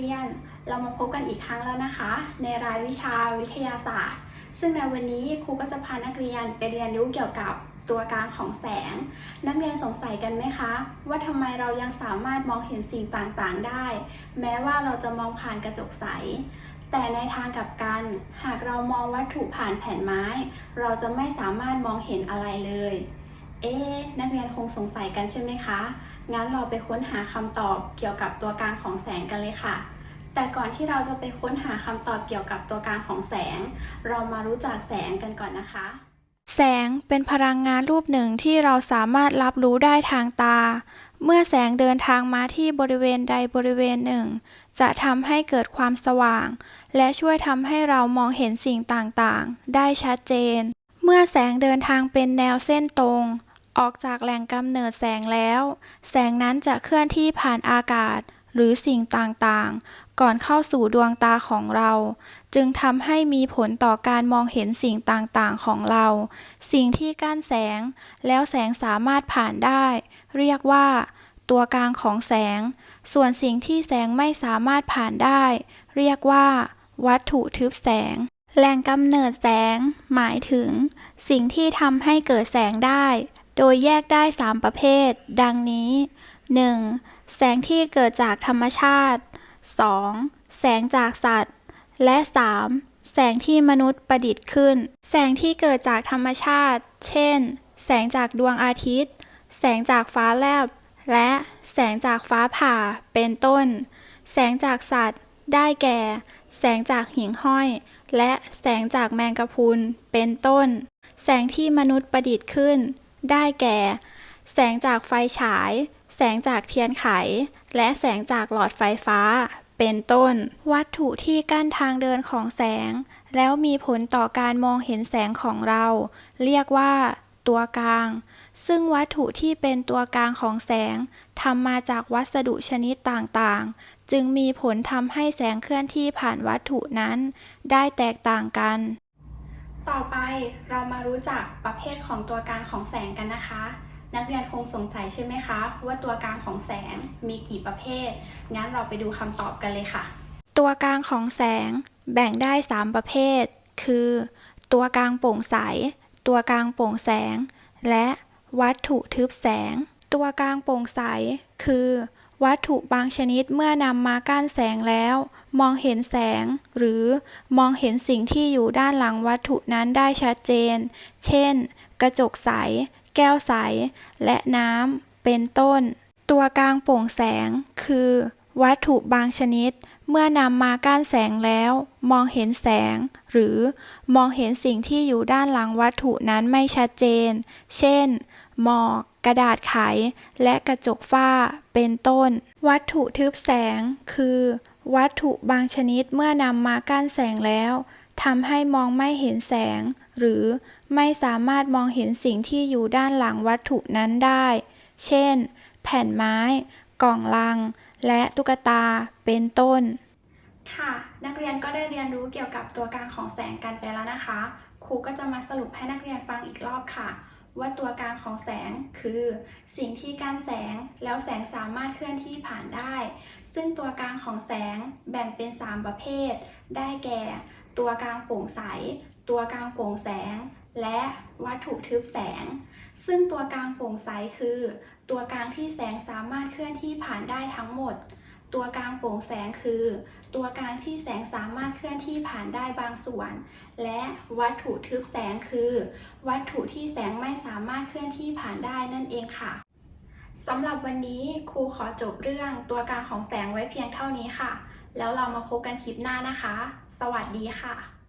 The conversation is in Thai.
เรียน เรามาพบกันอีกครั้งแล้วนะคะ ในรายวิชาวิทยาศาสตร์ ซึ่งในวันนี้ครูก็จะพานักเรียนไปเรียนรู้เกี่ยวกับตัวกลางของแสง นักเรียนสงสัยกันไหมคะ ว่าทำไมเรายังสามารถมองเห็นสิ่งต่างๆได้ แม้ว่าเราจะมองผ่านกระจกใส แต่ในทางกลับกัน หากเรามองวัตถุผ่านแผ่นไม้ เราจะไม่สามารถมองเห็นอะไรเลย เอ๊นักเรียนคงสงสัยกันใช่ไหมคะ งั้นเราไปค้นหาคำตอบเกี่ยวกับตัวกลางของแสงกันเลยค่ะ แต่ก่อนที่เราจะไปค้นหาคำตอบเกี่ยวกับตัวกลางของแสง เรามารู้จักแสงกันก่อนนะคะ แสงเป็นพลังงานรูปหนึ่งที่เราสามารถรับรู้ได้ทางตา เมื่อแสงเดินทางมาที่บริเวณใดบริเวณหนึ่ง จะทำให้เกิดความสว่าง และช่วยทำให้เรามองเห็นสิ่งต่างๆ ได้ชัดเจน เมื่อแสงเดินทางเป็นแนวเส้นตรง ออกจากแหล่งกำเนิดแสงแล้ว แสงนั้นจะเคลื่อนที่ผ่านอากาศหรือสิ่งต่างๆ ก่อนเข้าสู่ดวงตาของเรา จึงทำให้มีผลต่อการมองเห็นสิ่งต่างๆของเรา สิ่งที่กั้นแสง แล้วแสงสามารถผ่านได้ เรียกว่า ตัวกลางของแสง ส่วนสิ่งที่แสงไม่สามารถผ่านได้ เรียกว่า วัตถุทึบแสง แหล่งกำเนิดแสง หมายถึง สิ่งที่ทำให้เกิดแสงได้ โดยแยกได้ 3 ประเภท ดังนี้ 1. แสงที่เกิดจากธรรมชาติ 2. แสงจากสัตว์ และ 3. แสงที่มนุษย์ประดิษฐ์ขึ้น แสงที่เกิดจากธรรมชาติ เช่น แสงจากดวงอาทิตย์ แสงจากฟ้าแลบ และแสงจากฟ้าผ่า เป็นต้น แสงจากสัตว์ ได้แก่ แสงจากหิ่งห้อย และแสงจากแมงกะพรุน เป็นต้น แสงที่มนุษย์ประดิษฐ์ขึ้น ได้แก่ แสงจากไฟฉาย แสงจากเทียนไข และแสงจากหลอดไฟฟ้า เป็นต้น วัตถุที่กั้นทางเดินของแสง แล้วมีผลต่อการมองเห็นแสงของเรา เรียกว่า ตัวกลาง ซึ่งวัตถุที่เป็นตัวกลางของแสงทำมาจากวัสดุชนิดต่างๆ จึงมีผลทำให้แสงเคลื่อนที่ผ่านวัตถุนั้น ได้แตกต่างกัน ต่อไปเรามารู้จักประเภทของตัวกลางของแสงกันนะคะ นักเรียนคงสงสัยใช่ไหมคะว่าตัวกลางของแสงมีกี่ประเภท งั้นเราไปดูคำตอบกันเลยค่ะ ตัวกลางของแสงแบ่งได้ 3 ประเภท คือ ตัวกลางโปร่งใส ตัวกลางโปร่งแสง และวัตถุทึบแสง ตัวกลางโปร่งใส คือ วัตถุบางชนิดเมื่อนำมากั้นแสงแล้ว มองเห็นแสง หรือมองเห็นสิ่งที่อยู่ด้านหลังวัตถุนั้นได้ชัดเจน เช่น กระจกใส แก้วใส และน้ำ เป็นต้น ตัวกลางโปร่งแสง คือ วัตถุบางชนิด เมื่อนำมากั้นแสงแล้ว มองเห็นแสง หรือมองเห็นสิ่งที่อยู่ด้านหลังวัตถุนั้นไม่ชัดเจน เช่น หมอก กระดาษไข และกระจกฝ้า เป็นต้น วัตถุทึบแสง คือ วัตถุบางชนิดเมื่อนำมากั้นแสงแล้วทำให้มองไม่เห็นแสง หรือไม่สามารถมองเห็นสิ่งที่อยู่ด้านหลังวัตถุนั้นได้ เช่น แผ่นไม้ กล่องลัง และตุ๊กตา เป็นต้น ค่ะ นักเรียนก็ได้เรียนรู้เกี่ยวกับตัวกลางของแสงกันไปแล้วนะคะ ครูก็จะมาสรุปให้นักเรียนฟังอีกรอบค่ะ ว่าตัวกลางของแสงคือ สิ่งที่กั้นแสงแล้วแสงสามารถเคลื่อนที่ผ่านได้ ซึ่งตัวกลางของแสงแบ่งเป็น 3 ประเภท ได้แก่ ตัวกลางโปร่งใส ตัวกลางโปร่งแสง และวัตถุทึบแสง ซึ่งตัวกลางโปร่งใสคือ ตัวกลางที่แสงสามารถเคลื่อนที่ผ่านได้ทั้งหมด ตัวกลางโปร่งแสงคือ ตัวกลางที่แสงสามารถเคลื่อนที่ผ่านได้บางส่วน และวัตถุทึบแสงคือ วัตถุที่แสงไม่สามารถเคลื่อนที่ผ่านได้นั่นเองค่ะสำหรับวันนี้ครูขอจบเรื่องตัวกลางของแสงไว้เพียงเท่านี้ค่ะ แล้วเรามาพบกันคลิปหน้านะคะ สวัสดีค่ะ